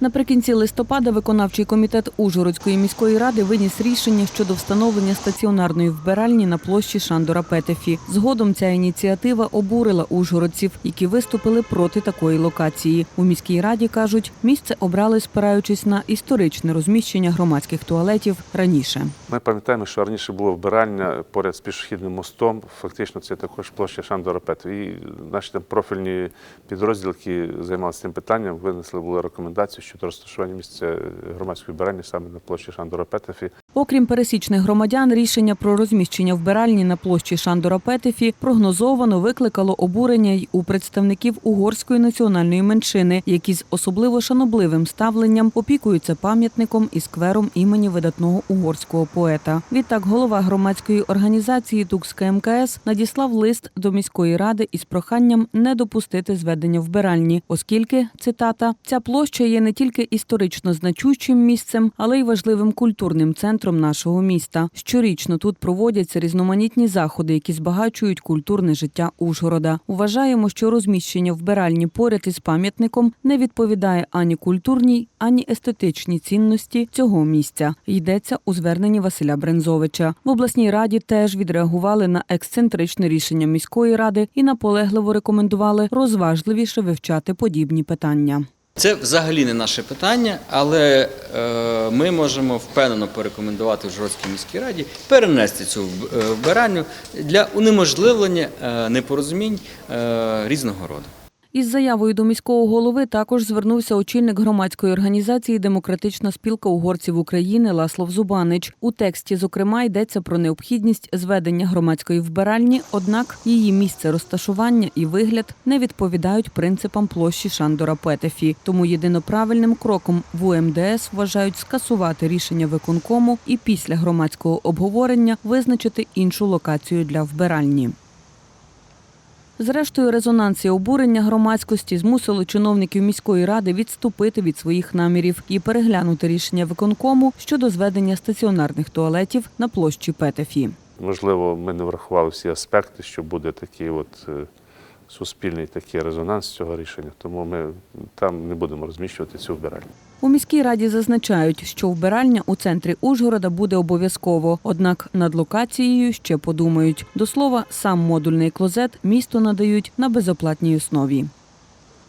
Наприкінці листопада виконавчий комітет Ужгородської міської ради виніс рішення щодо встановлення стаціонарної вбиральні на площі Шандора Петефі. Згодом ця ініціатива обурила ужгородців, які виступили проти такої локації. У міській раді кажуть, місце обрали спираючись на історичне розміщення громадських туалетів раніше. Ми пам'ятаємо, що раніше було вбиральня поряд з пішохідним мостом. Фактично, це також площа Шандора Пету. І наші там профільні підрозділи, які займалися цим питанням, винесли були рекомендацію щодо розташування місця громадської вбиральні саме на площі Шандора Петефі. Окрім пересічних громадян, рішення про розміщення вбиральні на площі Шандора Петефі прогнозовано викликало обурення й у представників угорської національної меншини, які з особливо шанобливим ставленням опікуються пам'ятником і сквером імені видатного угорського поета. Відтак, голова громадської організації Тукська МКС надіслав лист до міської ради із проханням не допустити зведення вбиральні, оскільки цитата ця площа є не тільки історично значущим місцем, але й важливим культурним центром нашого міста. Щорічно тут проводяться різноманітні заходи, які збагачують культурне життя Ужгорода. Вважаємо, що розміщення вбиральні поряд із пам'ятником не відповідає ані культурній, ані естетичній цінності цього місця. Йдеться у зверненні Василя Брензовича. В обласній раді теж відреагували на ексцентричне рішення міської ради і наполегливо рекомендували розважливіше вивчати подібні питання. Це взагалі не наше питання, але е, ми можемо впевнено порекомендувати Жородській міській раді перенести цю е, вбиральню для унеможливлення е, непорозумінь різного роду. Із заявою до міського голови також звернувся очільник громадської організації Демократична спілка угорців України Ласлов Зубанич. У тексті, зокрема, йдеться про необхідність зведення громадської вбиральні, однак її місце розташування і вигляд не відповідають принципам площі Шандора Петефі. Тому єдиноправильним кроком в УМДС вважають скасувати рішення виконкому і після громадського обговорення визначити іншу локацію для вбиральні. Зрештою, резонанс і обурення громадськості змусило чиновників міської ради відступити від своїх намірів і переглянути рішення виконкому щодо зведення стаціонарних туалетів на площі Петефі. Можливо, ми не врахували всі аспекти, що буде такий от е, суспільний такий резонанс цього рішення, тому ми там не будемо розміщувати цю вбиральню. У міській раді зазначають, що вбиральня у центрі Ужгорода буде обов'язково, однак над локацією ще подумають. До слова, сам модульний клозет місто надають на безоплатній основі.